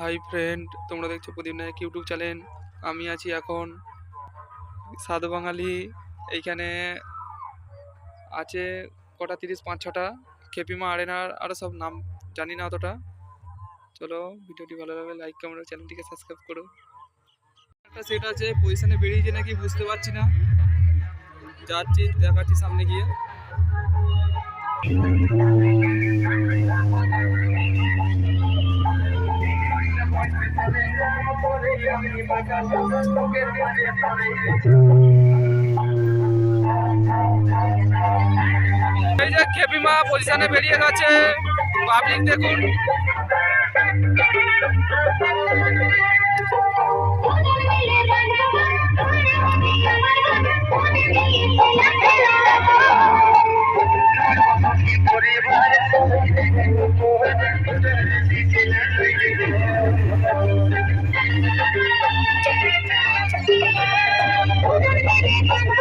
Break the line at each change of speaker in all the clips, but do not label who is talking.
Hi friend তোমরা দেখছ প্রদীপ নায়ক YouTube channel আমি আছি এখন সাধু বাঙালি, এইখানে আছে কটা তিরিশ, পাঁচ, ছটা, খেপিমা, আরেনার আরও সব নাম জানি না অতটা। চলো ভিডিওটি ভালো লাগলে লাইক কমেন্ট চ্যানেলটিকে সাবস্ক্রাইব করো। একটা সেট আছে পজিশনে বেরিয়েছে নাকি বুঝতে পারছি না। যাচ্ছি, দেখাচ্ছি সামনে গিয়ে। এই যে খেপিমা পজিশনে বেরিয়ে গেছে। পাবলিক দেখুন।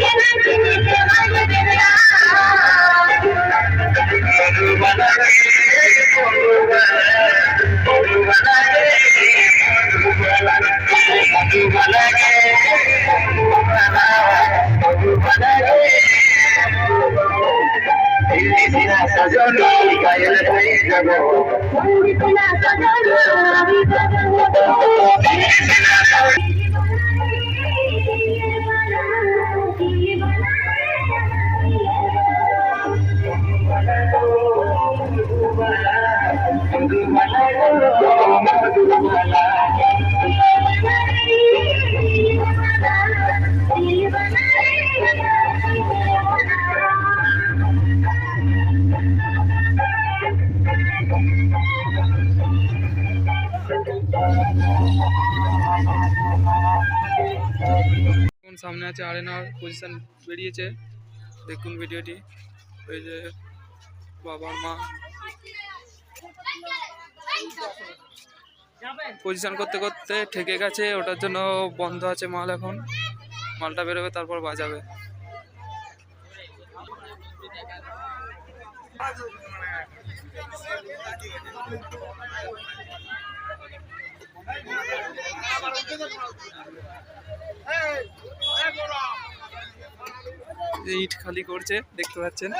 ये এখন সামনে আছে আরেনার পজিশন বেরিয়েছে। দেখুন ভিডিওটি। ওই যে বাবার মা। পজিশন করতে করতে ঠেকে গেছে, ওটার জন্য বন্ধ আছে মাল এখন। মালটা বেরোবে, তারপর বাজাবে। ইট খালি করছে দেখতে পাচ্ছেন